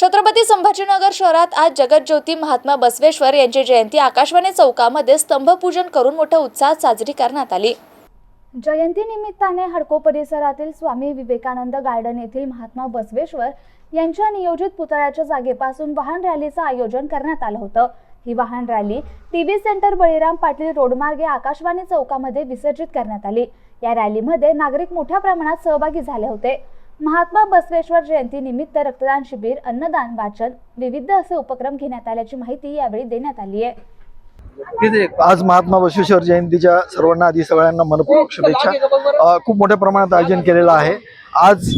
छत्रपती संभाजीनगर शहरात आज जगज्योती महात्मा बसवेश्वर यांची जयंती आकाशवाणी चौकामध्ये स्तंभपूजन करून मोठ्या उत्साहात साजरी करण्यात आली. जयंती निमित्ताने हडको परिसरातील स्वामी विवेकानंद गार्डन येथील महात्मा बसवेश्वर यांच्या नियोजित पुतळ्याच्या जागेपासून वाहन रॅलीचं आयोजन करण्यात आलं होतं. ही वाहन rally T V centre Baliram Patil रोडमार्गे Akashvani चौकामध्ये विसर्जित करण्यात आली. या रॅलीमध्ये नागरिक मोठ्या प्रमाणात सहभागी झाले होते. महात्मा बसवेश्वर जयंती निमित्त रक्तदान शिबिर अन्नदान वाचन विविध असे उपक्रम घेण्यात आल्याची माहिती यावेळी देण्यात आली आहे. आज महात्मा बसवेश्वर जयंतीच्या सर्वांना आधी सगळ्यांना मनपूर्वक शुभेच्छा. खूप मोठ्या प्रमाणात आयोजन केलेलं आहे. आज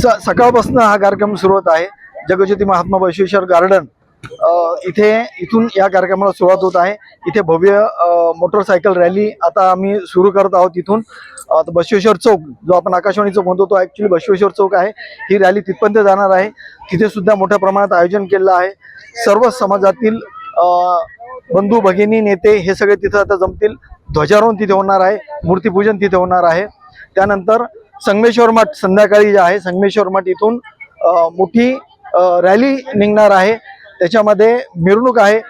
स सकाळपासून हा कार्यक्रम सुरू होत आहे. जगज्योती महात्मा बसवेश्वर गार्डन इथे इथून या कार्यक्रमाला सुरुवात होत आहे. इथे भव्य मोटरसायकल रॅली आता आम्ही सुरू करत आहोत इथून. बसवेश्वर चौक जो आपण आकाशवाणी चौक म्हणतो तो ॲक्च्युली बसवेश्वर चौक आहे. ही रॅली तिथपर्यंत जाणार आहे. तिथे सुद्धा मोठ्या प्रमाणात आयोजन केलेलं आहे. सर्व समाजातील बंधू भगिनी नेते हे सगळे तिथं आता जमतील. ध्वजारोहण तिथे होणार आहे. मूर्तीपूजन तिथे होणार आहे. त्यानंतर संगमेश्वर मठ संध्याकाळी जे आहे संगमेश्वर मठ इथून मोठी रॅली निघणार आहे. त्याच्यामध्ये मिरवणूक आहे.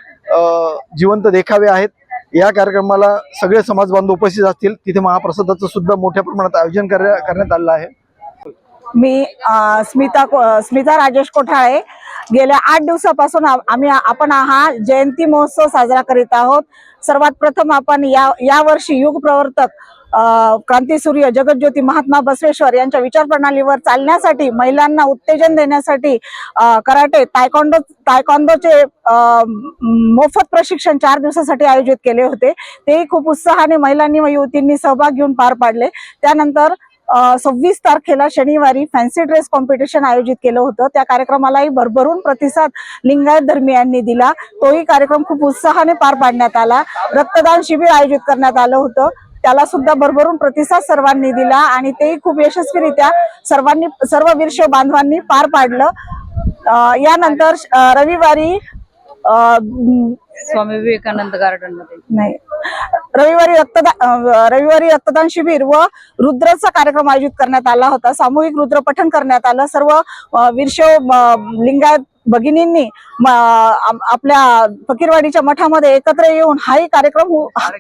जिवंत देखावे आहेत. या कार्यक्रमाला सगळे समाज बांधव उपस्थित असतील. तिथे महाप्रसादाचं सुद्धा मोठ्या प्रमाणात आयोजन कर करण्यात आलेलं आहे. मी स्मिता को- स्मिता राजेश कोठाळे. गेल्या आठ दिवसापासून आम्ही आपण हा जयंती महोत्सव साजरा करीत आहोत. सर्वात प्रथम आपण या यावर्षी युग प्रवर्तक क्रांतीसूर्य जगज्योती महात्मा बसवेश्वर यांच्या विचार प्रणालीवर चालण्यासाठी महिलांना उत्तेजन देण्यासाठी कराटे तायकॉन्डो तायकॉन्डोचे मोफत प्रशिक्षण चार दिवसासाठी आयोजित केले होते. तेही खूप उत्साहाने महिलांनी व युवतींनी सहभाग घेऊन पार पाडले. त्यानंतर सव्वीस तारखेला शनिवारी फॅन्सी ड्रेस कॉम्पिटिशन आयोजित केलं होतं. त्या कार्यक्रमालाही भरभरून प्रतिसाद लिंगायत धर्मियांनी दिला. तोही कार्यक्रम खूप उत्साहाने पार पाडण्यात आला. रक्तदान शिबिर आयोजित करण्यात आलं होतं. त्याला सुद्धा भरभरून प्रतिसाद सर्वांनी दिला आणि तेही खूप यशस्वीरित्या सर्वांनी सर्व वीरशैव बांधवांनी पार पाडलं. यानंतर रविवारी स्वामी विवेकानंद गार्डनमध्ये नाही. रविवारी रक्तदान रविवारी रक्तदान शिबिर व रुद्राचा कार्यक्रम आयोजित करण्यात आला होता. सामूहिक रुद्र पठण करण्यात आलं. सर्व अं, वीरशैव लिंगायत भगिनींनी आपल्या फकीरवाडीच्या मठामध्ये एकत्र येऊन हाही कार्यक्रम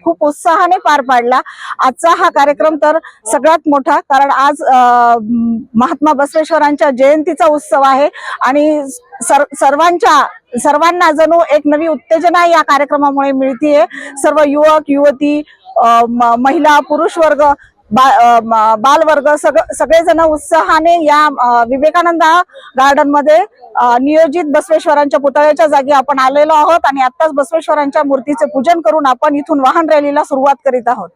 खूप उत्साहाने पार पाडला. आजचा हा कार्यक्रम तर सगळ्यात मोठा कारण आज महात्मा बसवेश्वरांच्या जयंतीचा उत्सव आहे आणि सर सर्वांच्या सर्वांना जणू एक नवी उत्तेजना या कार्यक्रमामुळे मिळतीये. सर्व युवक युवती अ, महिला पुरुष वर्ग बा- अ, बालवर्ग सगळेजण उत्साहाने या विवेकानंद गार्डनमध्ये नियोजित बसवेश्वरांच्या पुतळ्याच्या जागी आपण आलेलो आहोत आणि आताच बसवेश्वरांच्या मूर्तीचे पूजन करून आपण इथून वाहन रॅलीला सुरुवात करीत आहोत.